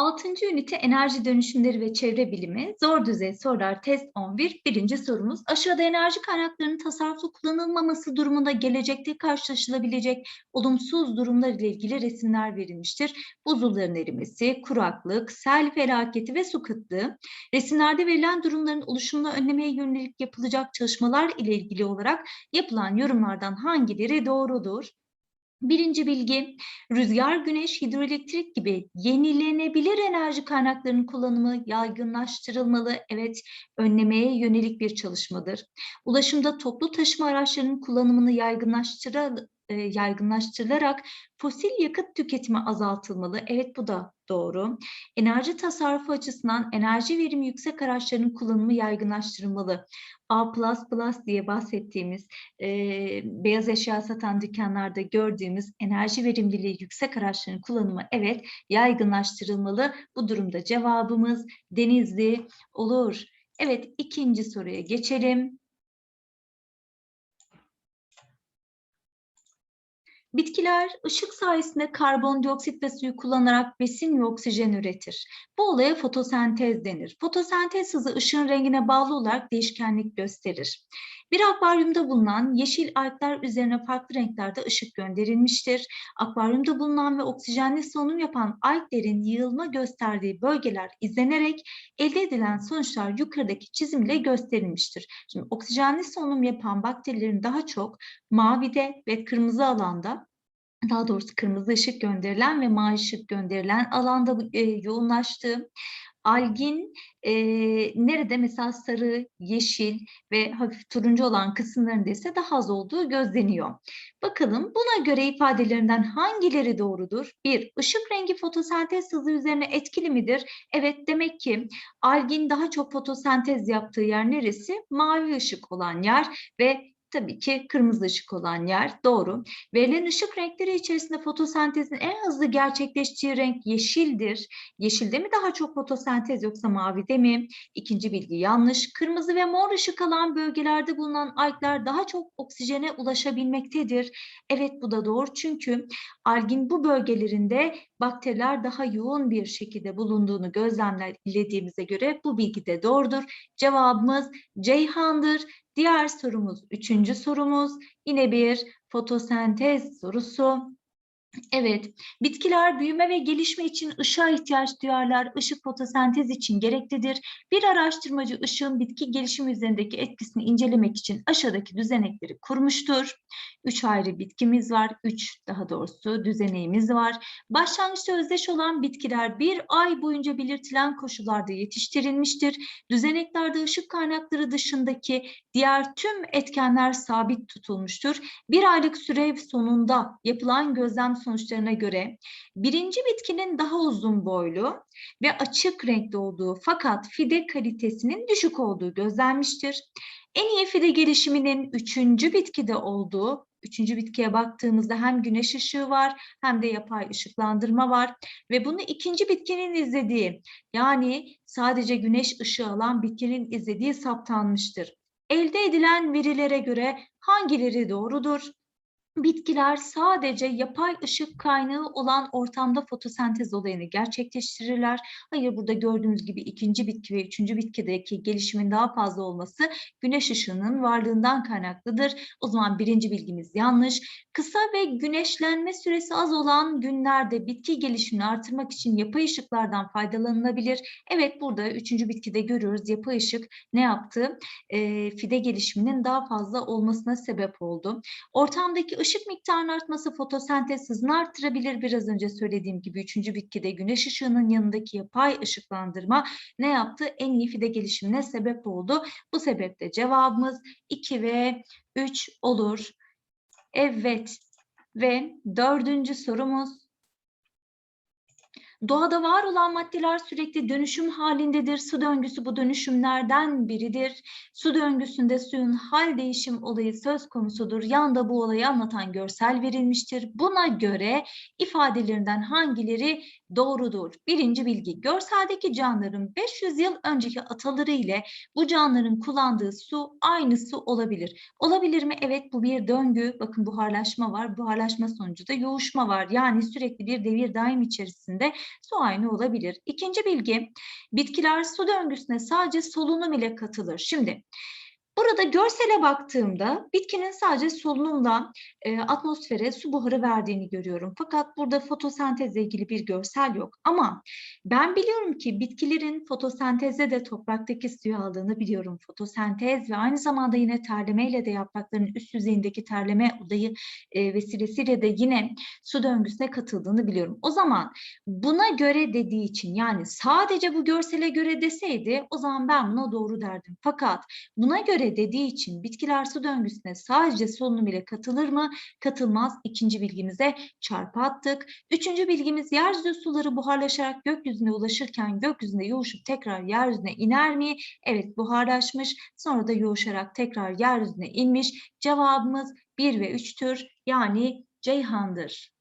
6. ünite enerji dönüşümleri ve çevre bilimi zor düzey sorular test 11 birinci sorumuz aşağıda enerji kaynaklarının tasarruflu kullanılmaması durumunda gelecekte karşılaşılabilecek olumsuz durumlar ile ilgili resimler verilmiştir. Buzulların erimesi, kuraklık, sel felaketi ve su kıtlığı. Resimlerde verilen durumların oluşumunu önlemeye yönelik yapılacak çalışmalar ile ilgili olarak yapılan yorumlardan hangileri doğrudur? Birinci bilgi, rüzgar, güneş, hidroelektrik gibi yenilenebilir enerji kaynaklarının kullanımı yaygınlaştırılmalı. Evet, önlemeye yönelik bir çalışmadır. Ulaşımda toplu taşıma araçlarının kullanımını yaygınlaştırarak e, yaygınlaştırılarak fosil yakıt tüketimi azaltılmalı. Evet bu da doğru. Enerji tasarrufu açısından enerji verimi yüksek araçların kullanımı yaygınlaştırılmalı. A++ diye bahsettiğimiz e, beyaz eşya satan dükkanlarda gördüğümüz enerji verimliliği yüksek araçların kullanımı evet yaygınlaştırılmalı. Bu durumda cevabımız Denizli olur. Evet ikinci soruya geçelim. Bitkiler ışık sayesinde karbondioksit ve suyu kullanarak besin ve oksijen üretir. Bu olaya fotosentez denir. Fotosentez hızı ışığın rengine bağlı olarak değişkenlik gösterir. Bir akvaryumda bulunan yeşil algler üzerine farklı renklerde ışık gönderilmiştir. Akvaryumda bulunan ve oksijenli solunum yapan alglerin yığılma gösterdiği bölgeler izlenerek elde edilen sonuçlar yukarıdaki çizimle gösterilmiştir. Şimdi oksijenli solunum yapan bakterilerin daha çok mavide ve kırmızı alanda daha doğrusu kırmızı ışık gönderilen ve mavi ışık gönderilen alanda e, yoğunlaştığı algin e, nerede mesela sarı, yeşil ve hafif turuncu olan kısımlarında ise daha az olduğu gözleniyor. Bakalım buna göre ifadelerinden hangileri doğrudur? Bir, ışık rengi fotosentez hızı üzerine etkili midir? Evet demek ki algin daha çok fotosentez yaptığı yer neresi? Mavi ışık olan yer ve tabii ki kırmızı ışık olan yer doğru. Verilen ışık renkleri içerisinde fotosentezin en hızlı gerçekleştiği renk yeşildir. Yeşilde mi daha çok fotosentez yoksa mavide mi? İkinci bilgi yanlış. Kırmızı ve mor ışık alan bölgelerde bulunan algler daha çok oksijene ulaşabilmektedir. Evet bu da doğru çünkü algin bu bölgelerinde bakteriler daha yoğun bir şekilde bulunduğunu gözlemlediğimize göre bu bilgi de doğrudur. Cevabımız Ceyhan'dır. Diğer sorumuz, üçüncü sorumuz yine bir fotosentez sorusu. Evet, bitkiler büyüme ve gelişme için ışığa ihtiyaç duyarlar. Işık fotosentez için gereklidir. Bir araştırmacı ışığın bitki gelişimi üzerindeki etkisini incelemek için aşağıdaki düzenekleri kurmuştur. Üç ayrı bitkimiz var. Üç daha doğrusu düzeneğimiz var. Başlangıçta özdeş olan bitkiler bir ay boyunca belirtilen koşullarda yetiştirilmiştir. Düzeneklerde ışık kaynakları dışındaki diğer tüm etkenler sabit tutulmuştur. Bir aylık süre sonunda yapılan gözlem sonuçlarına göre birinci bitkinin daha uzun boylu ve açık renkli olduğu fakat fide kalitesinin düşük olduğu gözlenmiştir. En iyi fide gelişiminin üçüncü bitkide olduğu, üçüncü bitkiye baktığımızda hem güneş ışığı var hem de yapay ışıklandırma var ve bunu ikinci bitkinin izlediği yani sadece güneş ışığı alan bitkinin izlediği saptanmıştır. Elde edilen verilere göre hangileri doğrudur? Bitkiler sadece yapay ışık kaynağı olan ortamda fotosentez olayını gerçekleştirirler. Hayır burada gördüğünüz gibi ikinci bitki ve üçüncü bitkideki gelişimin daha fazla olması güneş ışığının varlığından kaynaklıdır. O zaman birinci bilgimiz yanlış. Kısa ve güneşlenme süresi az olan günlerde bitki gelişimini artırmak için yapay ışıklardan faydalanılabilir. Evet burada üçüncü bitkide görüyoruz yapay ışık ne yaptı? E, fide gelişiminin daha fazla olmasına sebep oldu. Ortamdaki ışık miktarının artması fotosentez hızını artırabilir. Biraz önce söylediğim gibi üçüncü bitkide güneş ışığının yanındaki yapay ışıklandırma ne yaptı? En iyi fide gelişimine sebep oldu. Bu sebeple cevabımız 2 ve 3 olur. Evet ve dördüncü sorumuz Doğada var olan maddeler sürekli dönüşüm halindedir. Su döngüsü bu dönüşümlerden biridir. Su döngüsünde suyun hal değişim olayı söz konusudur. Yanda bu olayı anlatan görsel verilmiştir. Buna göre ifadelerinden hangileri doğrudur? Birinci bilgi, görseldeki canlıların 500 yıl önceki ataları ile bu canlıların kullandığı su aynı su olabilir. Olabilir mi? Evet bu bir döngü. Bakın buharlaşma var. Buharlaşma sonucu da yoğuşma var. Yani sürekli bir devir daim içerisinde su aynı olabilir. İkinci bilgi, bitkiler su döngüsüne sadece solunum ile katılır. Şimdi Burada görsele baktığımda bitkinin sadece solunumla e, atmosfere su buharı verdiğini görüyorum. Fakat burada fotosentezle ilgili bir görsel yok. Ama ben biliyorum ki bitkilerin fotosentezde de topraktaki suyu aldığını biliyorum. Fotosentez ve aynı zamanda yine terlemeyle de yaprakların üst yüzeyindeki terleme olayı e, vesilesiyle de yine su döngüsüne katıldığını biliyorum. O zaman buna göre dediği için yani sadece bu görsele göre deseydi o zaman ben buna doğru derdim. Fakat buna göre dediği için bitkiler su döngüsüne sadece solunum ile katılır mı? Katılmaz. İkinci bilgimize çarpı attık. Üçüncü bilgimiz yeryüzü suları buharlaşarak gökyüzüne ulaşırken gökyüzünde yoğuşup tekrar yeryüzüne iner mi? Evet buharlaşmış sonra da yoğuşarak tekrar yeryüzüne inmiş. Cevabımız 1 ve 3'tür yani Ceyhan'dır.